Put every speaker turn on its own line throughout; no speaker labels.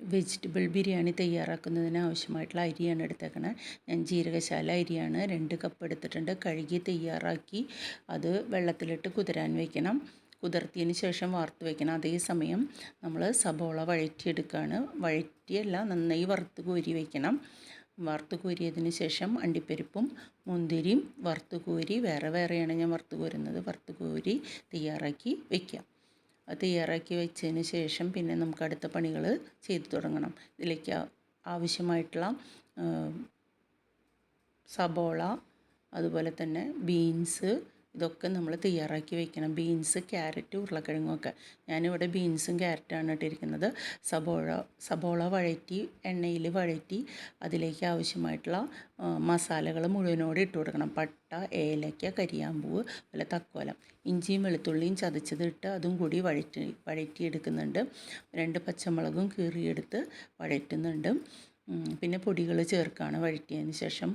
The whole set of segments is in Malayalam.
വെജിറ്റബിൾ ബിരിയാണി തയ്യാറാക്കുന്നതിന് ആവശ്യമായിട്ടുള്ള അരിയാണ് എടുത്തേക്കണേ. ഞാൻ ജീരകശാല അരിയാണ് രണ്ട് കപ്പ് എടുത്തിട്ടുണ്ട്. കഴുകി തയ്യാറാക്കി അത് വെള്ളത്തിലിട്ട് കുതിരാൻ വയ്ക്കണം കുതിർത്തിയതിന് ശേഷം വറുത്ത് വയ്ക്കണം അതേസമയം നമ്മൾ സബോള വഴറ്റിയെടുക്കുകയാണ് വഴറ്റിയല്ല നന്നായി വറുത്ത് കോരി വയ്ക്കണം വറുത്ത് കോരിയതിന് ശേഷം അണ്ടിപ്പരിപ്പും മുന്തിരിയും വറുത്ത് കോരി വേറെ വേറെയാണ് ഞാൻ വറുത്ത് കോരുന്നത്. വറുത്ത് കോരി തയ്യാറാക്കി വയ്ക്കാം തയ്യാറാക്കി വെച്ചതിന് ശേഷം പിന്നെ നമുക്ക് അടുത്ത പണികൾ ചെയ്തു തുടങ്ങണം. ഇതിലേക്ക് ആവശ്യമായിട്ടുള്ള സബോള അതുപോലെ തന്നെ ബീൻസ് ഇതൊക്കെ നമ്മൾ തയ്യാറാക്കി വെക്കണം. ബീൻസ് ക്യാരറ്റ് ഉരുളക്കിഴങ്ങുമൊക്കെ ഞാനിവിടെ ബീൻസും ക്യാരറ്റാണ് ഇട്ടിരിക്കുന്നത്. സബോള സബോള വഴറ്റി എണ്ണയിൽ വഴറ്റി അതിലേക്ക് ആവശ്യമായിട്ടുള്ള മസാലകൾ മുഴുവനോട് ഇട്ട് കൊടുക്കണം. പട്ട ഏലക്ക കരിയാമ്പൂവ് അതുപോലെ തക്കോലം. ഇഞ്ചിയും വെളുത്തുള്ളിയും ചതച്ചതിട്ട് അതും കൂടി വഴറ്റി വഴറ്റിയെടുക്കുന്നുണ്ട്. രണ്ട് പച്ചമുളകും കീറിയെടുത്ത് വഴറ്റുന്നുണ്ട്. പിന്നെ പൊടികൾ ചേർക്കുകയാണ് വഴറ്റിയതിന് ശേഷം.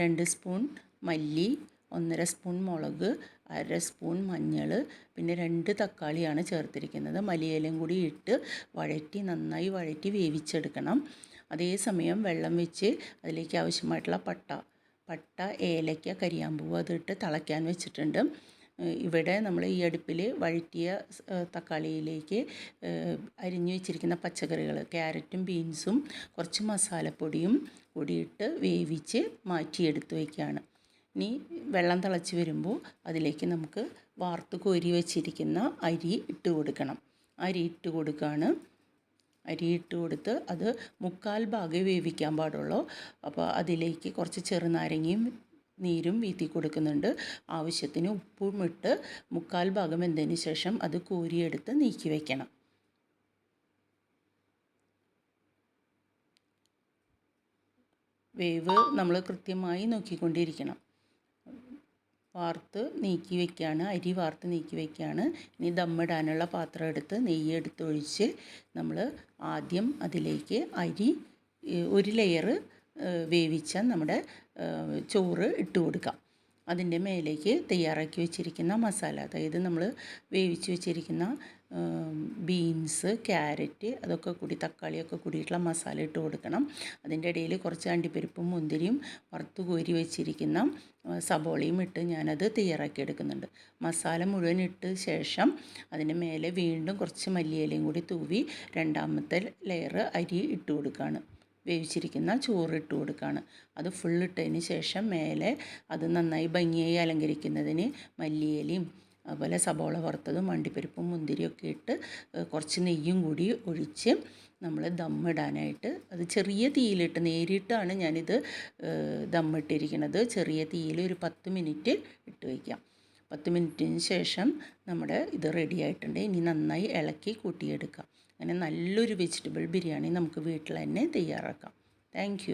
രണ്ട് സ്പൂൺ മല്ലി ഒന്നര സ്പൂൺ മുളക് അര സ്പൂൺ മഞ്ഞൾ പിന്നെ രണ്ട് തക്കാളിയാണ് ചേർത്തിരിക്കുന്നത്. മലിയിലയും കൂടി ഇട്ട് വഴറ്റി നന്നായി വഴറ്റി വേവിച്ചെടുക്കണം. അതേസമയം വെള്ളം വെച്ച് അതിലേക്ക് ആവശ്യമായിട്ടുള്ള പട്ട പട്ട ഏലയ്ക്ക കരിയാമ്പൂവ് അതിട്ട് തിളയ്ക്കാൻ വെച്ചിട്ടുണ്ട്. ഇവിടെ നമ്മൾ ഈ അടുപ്പിൽ വഴറ്റിയ തക്കാളിയിലേക്ക് അരിഞ്ഞു വെച്ചിരിക്കുന്ന പച്ചക്കറികൾ ക്യാരറ്റും ബീൻസും കുറച്ച് മസാലപ്പൊടിയും കൂടിയിട്ട് വേവിച്ച് മാറ്റിയെടുത്ത് വയ്ക്കുകയാണ് ഇനി വെള്ളം തിളച്ച് വരുമ്പോൾ അതിലേക്ക് നമുക്ക് വാർത്ത് കോരി വെച്ചിരിക്കുന്ന അരി ഇട്ട് കൊടുക്കണം. അരി ഇട്ട് കൊടുക്കുകയാണ് അരി ഇട്ട് കൊടുത്ത് അത് മുക്കാൽ ഭാഗം വേവിക്കാൻ പാടുള്ളൂ. അപ്പോൾ അതിലേക്ക് കുറച്ച് ചെറുനാരങ്ങയും നീരും വീത്തി കൊടുക്കുന്നുണ്ട്. ആവശ്യത്തിന് ഉപ്പും ഇട്ട് മുക്കാൽ ഭാഗം വെന്തതിന് ശേഷം അത് കോരിയെടുത്ത് നീക്കി വയ്ക്കണം വേവ് നമ്മൾ കൃത്യമായി നോക്കിക്കൊണ്ടിരിക്കണം. വാർത്ത് നീക്കി വയ്ക്കുകയാണ് അരി വാർത്ത് നീക്കി വയ്ക്കുകയാണ് ഇനി ദമ്മിടാനുള്ള പാത്രം എടുത്ത് നെയ്യ് എടുത്തൊഴിച്ച് നമ്മൾ ആദ്യം അതിലേക്ക് അരി ഒരു ലെയർ വേവിച്ച നമ്മുടെ ചോറ് ഇട്ട് കൊടുക്കാം. അതിന്റെ മേലേക്ക് തയ്യാറാക്കി വെച്ചിരിക്കുന്ന മസാല അതായത് നമ്മൾ വേവിച്ച് വെച്ചിരിക്കുന്ന ബീൻസ് ക്യാരറ്റ് അതൊക്കെ കൂടി തക്കാളിയൊക്കെ കൂടിയിട്ടുള്ള മസാല ഇട്ട് കൊടുക്കണം. അതിന്റെ ഇടയിൽ കുറച്ച് അണ്ടിപ്പരിപ്പും മുന്തിരിയും വറുത്ത് കോരി വെച്ചിരിക്കുന്ന സബോളിയും ഇട്ട് ഞാനത് തയ്യാറാക്കി എടുക്കുന്നുണ്ട്. മസാല മുഴുവൻ ഇട്ട് ശേഷം അതിന് മേലെ വീണ്ടും കുറച്ച് മല്ലിയിലയും കൂടി തൂവി രണ്ടാമത്തെ ലെയർ അരി ഇട്ട് കൊടുക്കുകയാണ് വേവിച്ചിരിക്കുന്ന ചോറ് ഇട്ട് കൊടുക്കുകയാണ് അത് ഫുൾ ശേഷം മേലെ അത് നന്നായി ഭംഗിയായി അലങ്കരിക്കുന്നതിന് മല്ലിയിലയും അതുപോലെ സബോള വറുത്തതും അണ്ടിപ്പരിപ്പും മുന്തിരിയൊക്കെ ഇട്ട് കുറച്ച് നെയ്യും കൂടി ഒഴിച്ച് നമ്മൾ ദമ്മിടാനായിട്ട്. അത് ചെറിയ തീയിലിട്ട് നേരിട്ടാണ് ഞാനിത് ദമ്മിട്ടിരിക്കുന്നത് ചെറിയ തീയിൽ ഒരു പത്ത് മിനിറ്റ് ഇട്ട് വയ്ക്കാം. പത്ത് മിനിറ്റിന് ശേഷം നമ്മുടെ ഇത് റെഡി ആയിട്ടുണ്ട്. ഇനി നന്നായി ഇളക്കി കൂട്ടിയെടുക്കാം. അങ്ങനെ നല്ലൊരു വെജിറ്റബിൾ ബിരിയാണി നമുക്ക് വീട്ടിൽ തന്നെ തയ്യാറാക്കാം. താങ്ക്